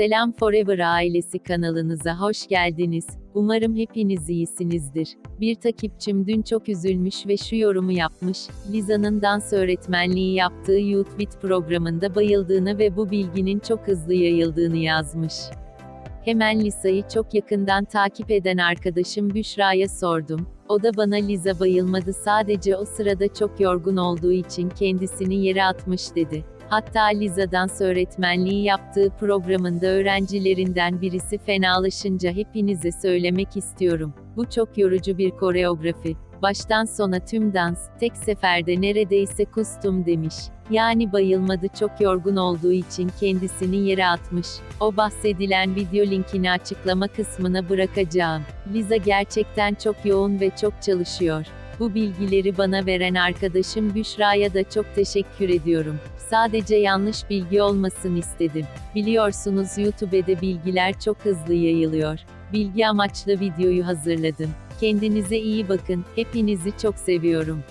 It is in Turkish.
Selam Forever ailesi kanalınıza hoş geldiniz. Umarım hepiniz iyisinizdir. Bir takipçim dün çok üzülmüş ve şu yorumu yapmış. Liza'nın dans öğretmenliği yaptığı Youth Beat programında bayıldığını ve bu bilginin çok hızlı yayıldığını yazmış. Hemen Lisa'yı çok yakından takip eden arkadaşım Büşra'ya sordum. O da bana Liza bayılmadı sadece o sırada çok yorgun olduğu için kendisini yere atmış dedi. Hatta Liza dans öğretmenliği yaptığı programında öğrencilerinden birisi fenalaşınca hepinize söylemek istiyorum. Bu çok yorucu bir koreografi. Baştan sona tüm dans, tek seferde neredeyse kustum demiş. Yani bayılmadı çok yorgun olduğu için kendisini yere atmış. O bahsedilen video linkini açıklama kısmına bırakacağım. Liza gerçekten çok yoğun ve çok çalışıyor. Bu bilgileri bana veren arkadaşım Büşra'ya da çok teşekkür ediyorum. Sadece yanlış bilgi olmasın istedim. Biliyorsunuz YouTube'de bilgiler çok hızlı yayılıyor. Bilgi amaçlı videoyu hazırladım. Kendinize iyi bakın. Hepinizi çok seviyorum.